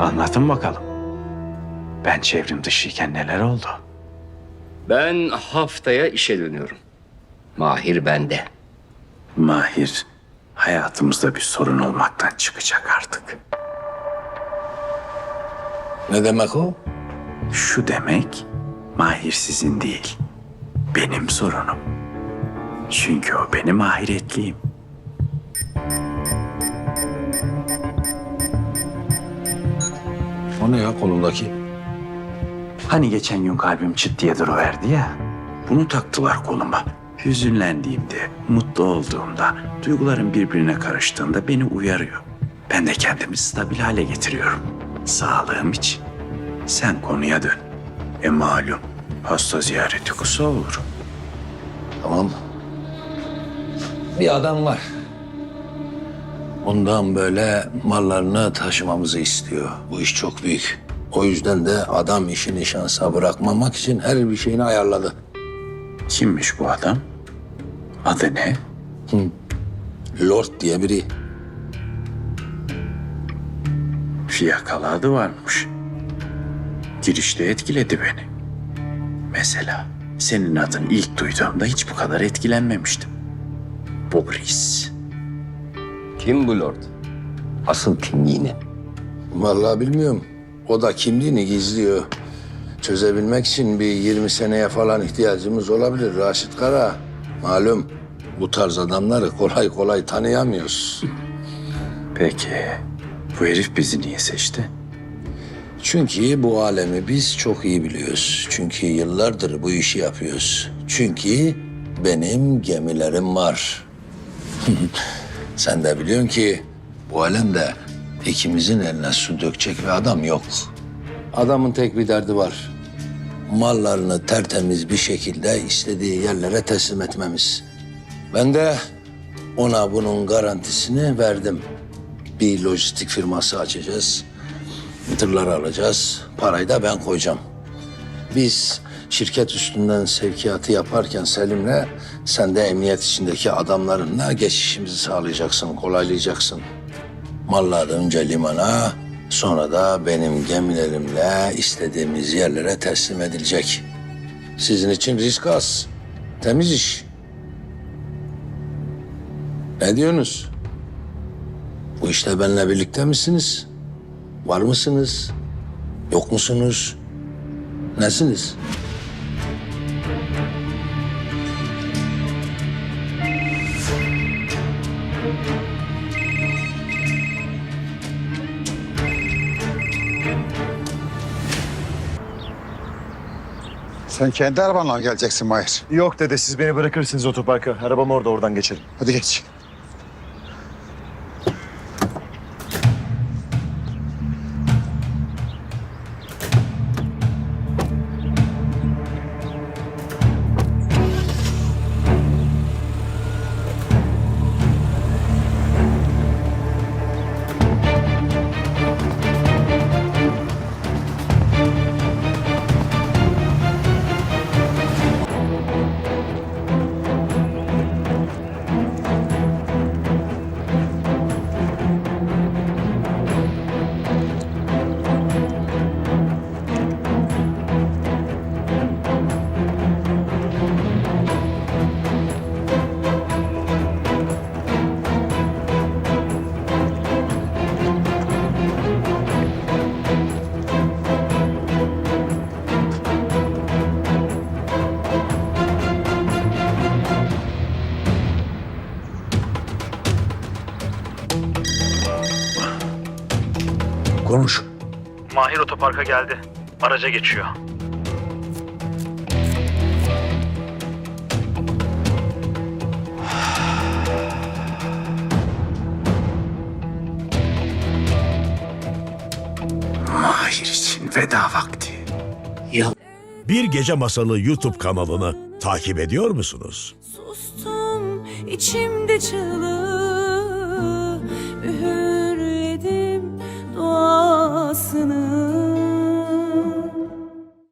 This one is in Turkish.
anlatın bakalım. Ben çevrim dışıyken neler oldu? Ben haftaya işe dönüyorum. Mahir bende. Mahir hayatımızda bir sorun olmaktan çıkacak artık. Ne demek o? Şu demek Mahir sizin değil. Benim sorunum. Çünkü o benim ahiretliyim. O ne ya kolundaki? Hani geçen gün kalbim çıt diye duruverdi ya. Bunu taktılar koluma. Hüzünlendiğimde, mutlu olduğumda, duygularım birbirine karıştığında beni uyarıyor. Ben de kendimi stabil hale getiriyorum. Sağlığım için. Sen konuya dön. E malum hasta ziyareti kısa olur. Tamam. Bir adam var. Ondan böyle mallarını taşımamızı istiyor. Bu iş çok büyük. O yüzden de adam işini şansa bırakmamak için her bir şeyini ayarladı. Kimmiş bu adam? Adı ne? Lord diye biri. Fiyakalı adı varmış. Girişte etkiledi beni. Mesela senin adını ilk duyduğumda hiç bu kadar etkilenmemiştim. Boris. Kim bu lord? Asıl kimliğini. Vallahi bilmiyorum. O da kimliğini gizliyor. Çözebilmek için bir 20 seneye falan ihtiyacımız olabilir Raşit Kara. Malum bu tarz adamları kolay kolay tanıyamıyoruz. Peki bu herif bizi niye seçti? Çünkü bu alemi biz çok iyi biliyoruz. Çünkü yıllardır bu işi yapıyoruz. Çünkü benim gemilerim var. Sen de biliyorsun ki bu alemde ikimizin eline su dökecek bir adam yok. Adamın tek bir derdi var. Mallarını tertemiz bir şekilde istediği yerlere teslim etmemiz. Ben de ona bunun garantisini verdim. Bir lojistik firması açacağız. Tırları alacağız. Parayı da ben koyacağım. Biz şirket üstünden sevkiyatı yaparken Selim'le sen de emniyet içindeki adamlarınla geçişimizi sağlayacaksın, kolaylayacaksın. Mallar önce limana, sonra da benim gemilerimle istediğimiz yerlere teslim edilecek. Sizin için risk az. Temiz iş. Ne diyorsunuz? Bu işte benimle birlikte misiniz? Var mısınız? Yok musunuz? Nesiniz? Sen kendi arabanla geleceksin Mahir. Yok dede siz beni bırakırsınız otoparka. Arabam orada oradan geçelim. Hadi geç. Konuş. Mahir otoparka geldi. Araca geçiyor. Mahir için veda vakti. Bir Gece Masalı YouTube kanalını takip ediyor musunuz? Sustum içimde çığlığı